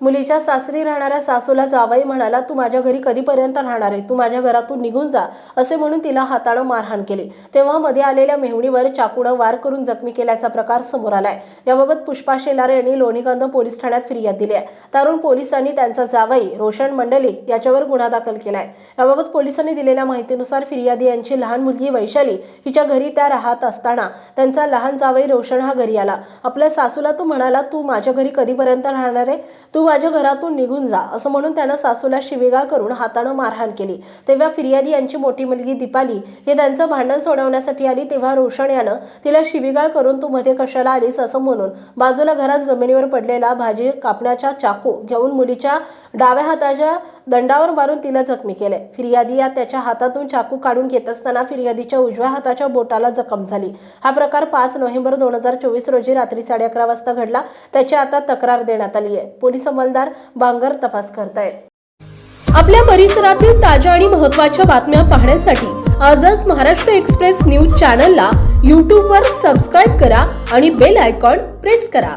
मुलीच्या सासरी राहणाऱ्या सासूला जावाई म्हणाला तू माझ्या घरी कधीपर्यंत राहणार आहे? तू माझ्या घरातून निघून जा असे म्हणून तिला हाताळं मारहाण केली. तेव्हा मध्ये आलेल्या मेहणीवर चाकूनं वार करून जखमी केल्याचा प्रकार समोर आलाय. याबाबत पुष्पा शेलारे यांनी लोणीगंज पोलीस ठाण्यात फिर्याद दिली आहे. त्यावरून पोलिसांनी त्यांचा जावाई रोशन मंडलिक याच्यावर गुन्हा दाखल केलाय. याबाबत पोलिसांनी दिलेल्या माहितीनुसार फिर्यादी यांची लहान मुलगी वैशाली हिच्या घरी त्या राहत असताना त्यांचा लहान जावई रोशन हा घरी आला. आपल्या सासूला तो म्हणाला तू माझ्या घरी कधीपर्यंत राहणार आहे? तू माझ्या घरातून निघून जा असं म्हणून त्यानं सासूला शिवीगाळ करून हातानं मारहाण केली. तेव्हा फिर्यादी यांची मोठी मुलगी दीपाली हे त्यांचं भांडण सोडवण्यासाठी आली तेव्हा रोशन यानं तिला शिवीगाळ करून तू मध्ये कशाला आलीस? असं म्हणून बाजूला घरात जमिनीवर पडलेला भाजी कापण्याचा चाकू घेऊन मुलीच्या डाव्या हाताच्या दंडावर मारून तिला जखमी केले. फिर्यादी या त्याच्या हातातून चाकू काढून घेत असताना फिर्यादीच्या उजव्या हाताच्या बोटाला जखम झाली. हा प्रकार पाच नोव्हेंबर दोन हजार चोवीस रोजी रात्री साडे अकरा वाजता घडला. त्याची आता तक्रार देण्यात आली आहे पोलीस अंमलदार बांगर तपास करतायत. आपल्या परिसरातील ताज्या आणि महत्त्वाच्या बातम्या पाहण्यासाठी आजच महाराष्ट्र एक्सप्रेस न्यूज चॅनलला यूट्यूबवर सबस्क्राईब करा आणि बेल आयकॉन प्रेस करा.